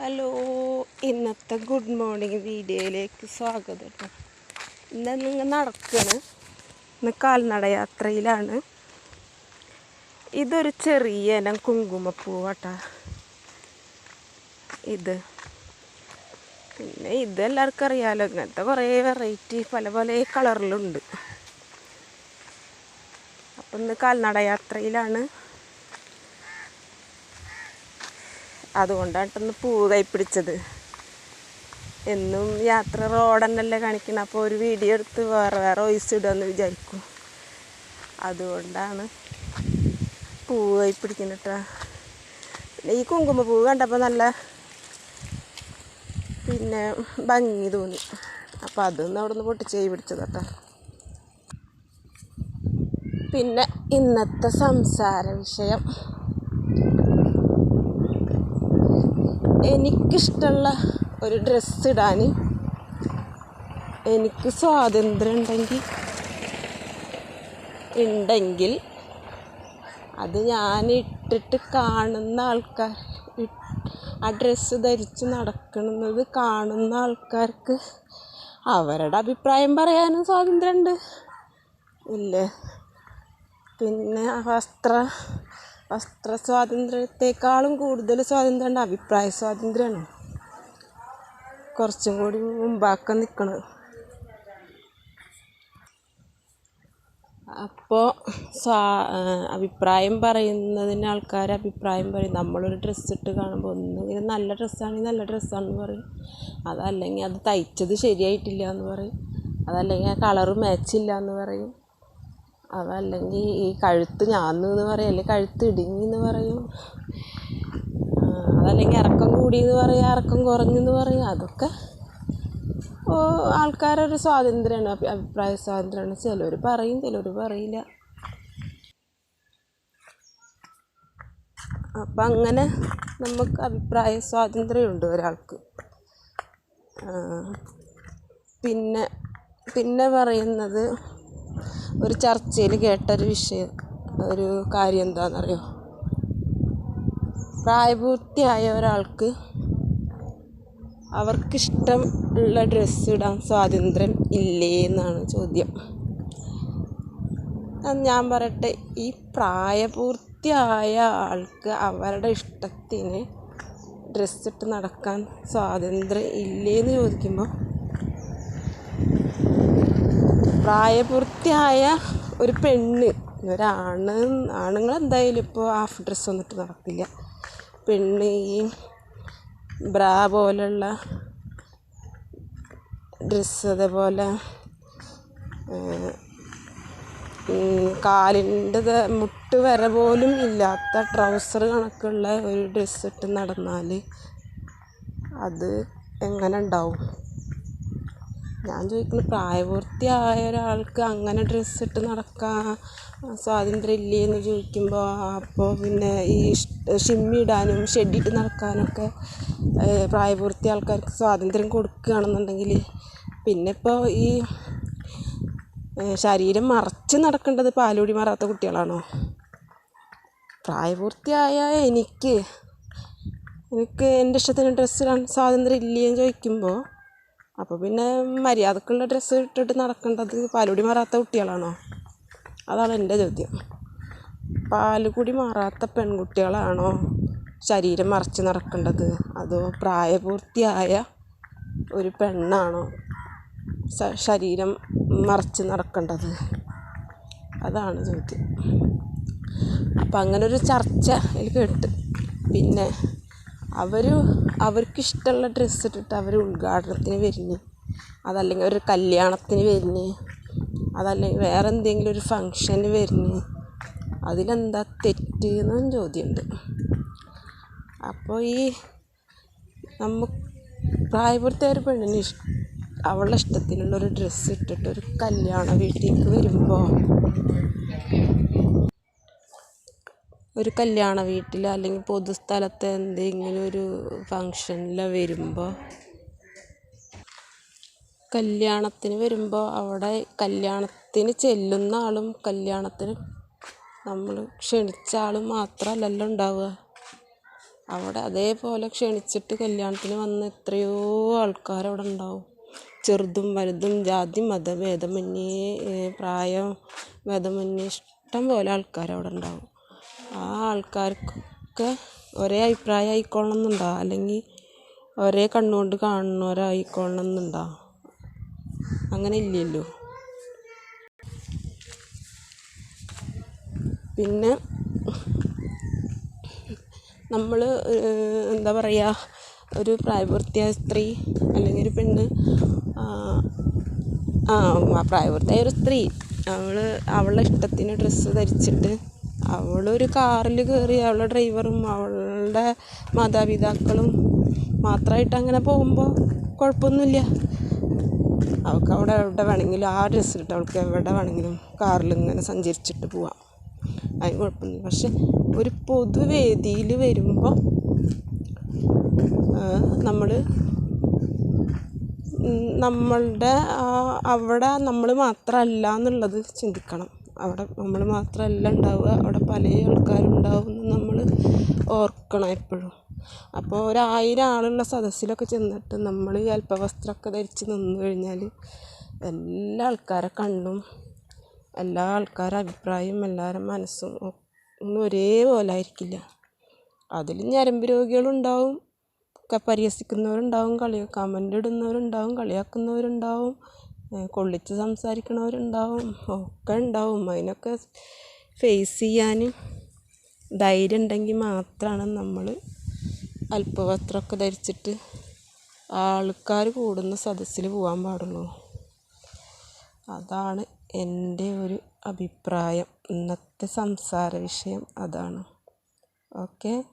Hello ഇന്നത്തെ good morning വീഡിയോയിലേക്ക് സ്വാഗതം കേട്ടോ ഇന്ന് നിങ്ങൾ നടക്കുകയാണ് ഇന്ന് കാൽനടയാത്രയിലാണ് ഇതൊരു ചെറിയ ഇനം കുങ്കുമപ്പൂവാട്ടാ ഇത്. പിന്നെ ഇത് എല്ലാവർക്കും അറിയാമല്ലോ ഇങ്ങനത്തെ കുറേ വെറൈറ്റി പല പല കളറിലുണ്ട് അപ്പം ഇന്ന് കാൽനട അതുകൊണ്ടാണ് പൂവ് കൈപ്പിടിച്ചത്. എന്നും യാത്ര റോഡ് തന്നെയല്ലേ കാണിക്കണം. അപ്പോൾ ഒരു വീഡിയോ എടുത്ത് വേറെ വേറെ വോയിസ് ഇടുമെന്ന് വിചാരിക്കും. അതുകൊണ്ടാണ് പൂവ് കേട്ടോ പിന്നെ ഈ കുങ്കുമപ്പൂവ് കണ്ടപ്പോൾ നല്ല പിന്നെ ഭംഗി തോന്നി. അപ്പോൾ അതൊന്ന് അവിടെ നിന്ന് പൊട്ടിച്ച് കൈ പിടിച്ചത് കേട്ടോ പിന്നെ ഇന്നത്തെ സംസാര വിഷയം എനിക്കിഷ്ടമുള്ള ഒരു ഡ്രസ്സ് ഇടാൻ എനിക്ക് സ്വാതന്ത്ര്യം ഉണ്ടെങ്കിൽ ഉണ്ടെങ്കിൽ അത് ഞാൻ ഇട്ടിട്ട് കാണുന്ന ആൾക്കാർ ആ ഡ്രസ്സ് ധരിച്ച് നടക്കുന്നത് കാണുന്ന ആൾക്കാർക്ക് അവരുടെ അഭിപ്രായം പറയാനും സ്വാതന്ത്ര്യമുണ്ട് ഇല്ലേ? പിന്നെ വസ്ത്ര വസ്ത്ര സ്വാതന്ത്ര്യത്തെക്കാളും കൂടുതൽ സ്വാതന്ത്ര്യമുണ്ട് അഭിപ്രായ സ്വാതന്ത്ര്യമാണ്. കുറച്ചും കൂടി മുമ്പാക്കം നിൽക്കുന്നത് അപ്പോൾ സ്വാ അഭിപ്രായം പറയുന്നതിന് ആൾക്കാർ അഭിപ്രായം പറയും. നമ്മളൊരു ഡ്രസ്സ് ഇട്ട് കാണുമ്പോൾ ഒന്നുകിൽ നല്ല ഡ്രസ്സാണെങ്കിൽ നല്ല ഡ്രസ്സാണെന്ന് പറയും. അതല്ലെങ്കിൽ അത് തയ്ച്ചത് ശരിയായിട്ടില്ല എന്ന് പറയും. അതല്ലെങ്കിൽ ആ കളറ് മാച്ചില്ല എന്ന് പറയും. അതല്ലെങ്കിൽ ഈ കഴുത്ത് ഞാന്ന് എന്ന് പറയും അല്ലെങ്കിൽ കഴുത്ത് ഇടുങ്ങി എന്ന് പറയും അതല്ലെങ്കിൽ ഇറക്കം കൂടിയെന്ന് പറയും ഇറക്കം കുറഞ്ഞെന്ന് പറയും. അതൊക്കെ ആൾക്കാരൊരു സ്വാതന്ത്ര്യമാണ് അഭിപ്രായ സ്വാതന്ത്ര്യമാണ്. ചിലർ പറയും ചിലർ പറയില്ല. അപ്പം അങ്ങനെ നമുക്ക് അഭിപ്രായ സ്വാതന്ത്ര്യമുണ്ട് ഒരാൾക്ക്. പിന്നെ പിന്നെ പറയുന്നത് ഒരു ചർച്ചയിൽ കേട്ടൊരു വിഷയം ഒരു കാര്യം എന്താണെന്നറിയോ? പ്രായപൂർത്തിയായ ഒരാൾക്ക് അവർക്കിഷ്ടം ഉള്ള ഡ്രസ്സ് ഇടാൻ സ്വാതന്ത്ര്യം ഇല്ലേ എന്നാണ് ചോദ്യം. ഞാൻ പറയട്ടെ ഈ പ്രായപൂർത്തിയായ ആൾക്ക് അവരുടെ ഇഷ്ടത്തിന് ഡ്രസ്സിട്ട് നടക്കാൻ സ്വാതന്ത്ര്യം ഇല്ലേ എന്ന് ചോദിക്കുമ്പോൾ പ്രായപൂർത്തിയായ ഒരു പെണ്ണ്. ഒരാണ് ആണുങ്ങൾ എന്തായാലും ഇപ്പോൾ ഹാഫ് ഡ്രസ്സ് ഒന്നിട്ട് നടക്കില്ല. പെണ്ണ് ഈ ബ്രാ പോലുള്ള ഡ്രസ്സ് അതേപോലെ കാലിന്റെ മുട്ട് വര പോലും ഇല്ലാത്ത ട്രൗസർ കണക്കുള്ള ഒരു ഡ്രസ്സ് ഇട്ട് നടന്നാൽ അത് എങ്ങനെ ഉണ്ടാവും? ഞാൻ ചോദിക്കുന്നത് പ്രായപൂർത്തിയായ ഒരാൾക്ക് അങ്ങനെ ഡ്രസ്സ് ഇട്ട് നടക്കാൻ സ്വാതന്ത്ര്യം ഇല്ലേ എന്ന് ചോദിക്കുമ്പോൾ അപ്പോൾ പിന്നെ ഈ ഷിമ്മി ഇടാനും ഷെഡിട്ട് നടക്കാനൊക്കെ പ്രായപൂർത്തി ആൾക്കാർക്ക് സ്വാതന്ത്ര്യം കൊടുക്കുകയാണെന്നുണ്ടെങ്കിൽ പിന്നെ ഇപ്പോൾ ഈ ശരീരം മറച്ച് നടക്കേണ്ടത് പാലുകൂടി മാറാത്ത കുട്ടികളാണോ? പ്രായപൂർത്തിയായ എനിക്ക് എനിക്ക് എന്റെ ഇഷ്ടത്തിന് ഡ്രസ്സ് ഇടാൻ സ്വാതന്ത്ര്യം ഇല്ലേ എന്ന് ചോദിക്കുമ്പോൾ അപ്പോൾ പിന്നെ മര്യാദക്കുള്ള ഡ്രസ്സ് ഇട്ടിട്ട് നടക്കേണ്ടത് പാലുകൂടി മാറാത്ത കുട്ടികളാണോ? അതാണ് എന്റെ ചോദ്യം. പാലുകൂടി മാറാത്ത പെൺകുട്ടികളാണോ ശരീരം മറച്ച് നടക്കേണ്ടത്? അതോ പ്രായപൂർത്തിയായ ഒരു പെണ്ണാണോ ശരീരം മറച്ച് നടക്കേണ്ടത്? അതാണ് ചോദ്യം. അപ്പം അങ്ങനൊരു ചർച്ച അതിൽ കേട്ട്. പിന്നെ അവർ അവർക്കിഷ്ടമുള്ള ഡ്രസ്സ് ഇട്ടിട്ട് അവർ ഉദ്ഘാടനത്തിന് വരുന്നു. അതല്ലെങ്കിൽ ഒരു കല്യാണത്തിന് വരുന്നു. അതല്ലെങ്കിൽ വേറെ എന്തെങ്കിലും ഒരു ഫങ്ഷന് വരുന്നു. അതിലെന്താ തെറ്റ് എന്നും ചോദ്യമുണ്ട്. അപ്പോൾ ഈ നമ്മ പ്രായപൂർത്തിയായ ഒരു പെണ്ണിന് ഇഷ് അവളുടെ ഇഷ്ടത്തിനുള്ളൊരു ഡ്രസ്സ് ഇട്ടിട്ട് ഒരു കല്യാണ വീട്ടിലേക്ക് വരുമ്പോൾ ഒരു കല്യാണ വീട്ടിൽ അല്ലെങ്കിൽ പൊതുസ്ഥലത്ത് എന്തെങ്കിലും ഒരു ഫങ്ഷനിൽ വരുമ്പോൾ കല്യാണത്തിന് വരുമ്പോൾ അവിടെ കല്യാണത്തിന് ചെല്ലുന്ന ആളും കല്യാണത്തിന് നമ്മൾ ക്ഷണിച്ച ആളും മാത്രമല്ലല്ലോ ഉണ്ടാവുക. അവിടെ അതേപോലെ ക്ഷണിച്ചിട്ട് കല്യാണത്തിന് വന്ന എത്രയോ ആൾക്കാരവിടെ ഉണ്ടാവും. ചെറുതും വലുതും ജാതി മത ഭേദമന്യേ പ്രായം ഭേദമന്യേ ഇഷ്ടം പോലെ ആൾക്കാരവിടെ ഉണ്ടാവും. ആ ആൾക്കാർക്കൊക്കെ ഒരേ അഭിപ്രായം ആയിക്കൊള്ളണം എന്നുണ്ടോ അല്ലെങ്കിൽ ഒരേ കണ്ണുകൊണ്ട് കാണുന്നവരായിക്കൊള്ളണം എന്നുണ്ടോ അങ്ങനെ ഇല്ലല്ലോ. പിന്നെ നമ്മൾ എന്താ പറയുക ഒരു പ്രായപൂർത്തിയായ സ്ത്രീ അല്ലെങ്കിൽ ഒരു പെണ്ണ് ആ പ്രായപൂർത്തിയായ ഒരു സ്ത്രീ അവൾ അവളുടെ ഇഷ്ടത്തിന് ഡ്രസ്സ് ധരിച്ചിട്ട് അവളൊരു കാറിൽ കയറി അവളുടെ ഡ്രൈവറും അവളുടെ മാതാപിതാക്കളും മാത്രമായിട്ട് അങ്ങനെ പോകുമ്പോൾ കുഴപ്പമൊന്നുമില്ല. അവൾക്ക് അവിടെ എവിടെ വേണമെങ്കിലും ആ ഇട്ട് അവൾക്ക് എവിടെ വേണമെങ്കിലും കാറിൽ ഇങ്ങനെ സഞ്ചരിച്ചിട്ട് പോവാം. അതിന് കുഴപ്പമൊന്നുമില്ല. പക്ഷെ ഒരു പൊതുവേദിയിൽ വരുമ്പോൾ നമ്മൾ നമ്മളുടെ അവിടെ നമ്മൾ മാത്രമല്ല എന്നുള്ളത് ചിന്തിക്കണം. അവിടെ നമ്മൾ മാത്രമല്ല ഉണ്ടാവുക. അവിടെ പല ആൾക്കാരും ഉണ്ടാവും എന്ന് നമ്മൾ ഓർക്കണം എപ്പോഴും. അപ്പോൾ ഒരായിരം ആളുള്ള സദസ്സിലൊക്കെ ചെന്നിട്ട് നമ്മൾ ഈ അല്പവസ്ത്രമൊക്കെ ധരിച്ച് നിന്ന് കഴിഞ്ഞാൽ എല്ലാ ആൾക്കാരെ കണ്ണും എല്ലാ ആൾക്കാരുടെ അഭിപ്രായവും എല്ലാവരുടെ മനസ്സും ഒന്നും ഒരേപോലെ ആയിരിക്കില്ല. അതിൽ ഞരമ്പ് രോഗികളുണ്ടാവും പരിഹസിക്കുന്നവരുണ്ടാവും കളി കമന്റ് ഇടുന്നവരുണ്ടാവും കളിയാക്കുന്നവരുണ്ടാവും കൊള്ളിച്ച് സംസാരിക്കണവരുണ്ടാവും ഒക്കെ ഉണ്ടാവും അതിനൊക്കെ ഫേസ് ചെയ്യാൻ ധൈര്യം ഉണ്ടെങ്കിൽ മാത്രമാണ് നമ്മൾ അല്പവസ്ത്രമൊക്കെ ധരിച്ചിട്ട് ആൾക്കാർ കൂടുന്ന സദസ്സിൽ പോകാൻ പാടുള്ളൂ. അതാണ് എന്റെ ഒരു അഭിപ്രായം. ഇന്നത്തെ സംസാര വിഷയം അതാണ്. ഓക്കെ?